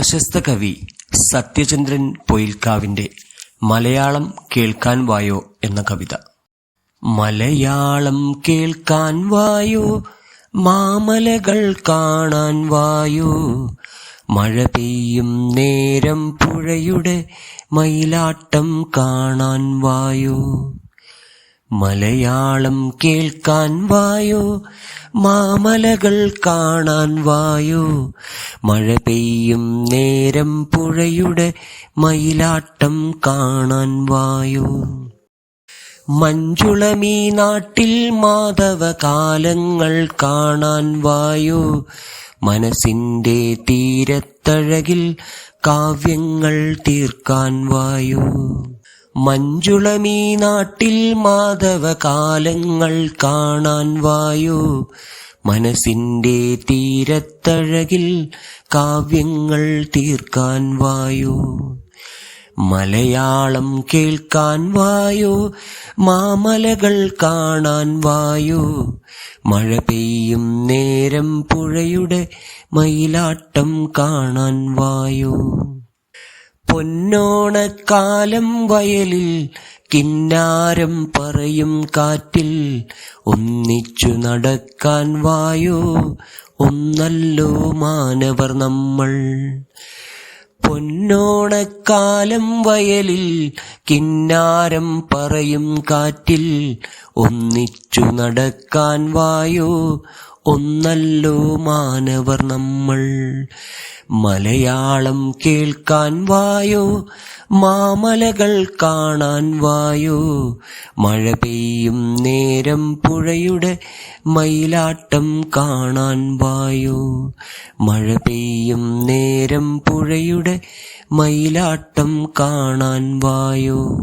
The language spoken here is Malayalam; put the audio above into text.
പ്രശസ്ത കവി സത്യചന്ദ്രൻ പൊയിൽക്കാവിന്റെ മലയാളം കേൾക്കാൻ വായോ എന്ന കവിത. മലയാളം കേൾക്കാൻ വായോ മാമലകൾ കാണാൻ വായോ മഴ പെയ്യും നേരം പുഴയുടെ മയിലാട്ടം കാണാൻ വായോ മലയാളം കേൾക്കാൻ വായോ മാമലകൾ കാണാൻ വായോ. മഴ പെയ്യും നേരം പുഴയുടെ മയിലാട്ടം കാണാൻ വായോ. മഞ്ജുളമീ നാട്ടിൽ മാധവ കാലങ്ങൾ കാണാൻ വായോ. മനസ്സിന്റെ തീരത്തഴകിൽ കാവ്യങ്ങൾ തീർക്കാൻ വായോ. മഞ്ജുളമീ നാട്ടിൽ മാധവ കാലങ്ങൾ കാണാൻ വായു. മനസിന്റെ തീരത്തഴകിൽ കാവ്യങ്ങൾ തീർക്കാൻ വായു. മലയാളം കേൾക്കാൻ വായോ. മാമലകൾ കാണാൻ വായോ. മഴ പെയ്യും നേരം പുഴയുടെ മയിലാട്ടം കാണാൻ വായോ. പൊന്നോണക്കാലം വയലിൽ കിന്നാരം പറയും കാറ്റിൽ. ഒന്നിച്ചു നടക്കാൻ വായോ ഒന്നല്ലോ മാനവർ നമ്മൾ. പൊന്നോണക്കാലം വയലിൽ കിന്നാരം പറയും കാറ്റിൽ. ഒന്നിച്ചു നടക്കാൻ വായോ ഒന്നല്ലോ മാനവർ നമ്മൾ. മലയാളം കേൾക്കാൻ വായോ? മാമലകൾ കാണാൻ വായോ? മഴ പെയ്യും നേരം പുഴയുടെ മയിലാട്ടം കാണാൻ വായോ? മഴ പെയ്യും നേരം പുഴയുടെ മയിലാട്ടം കാണാൻ വായോ?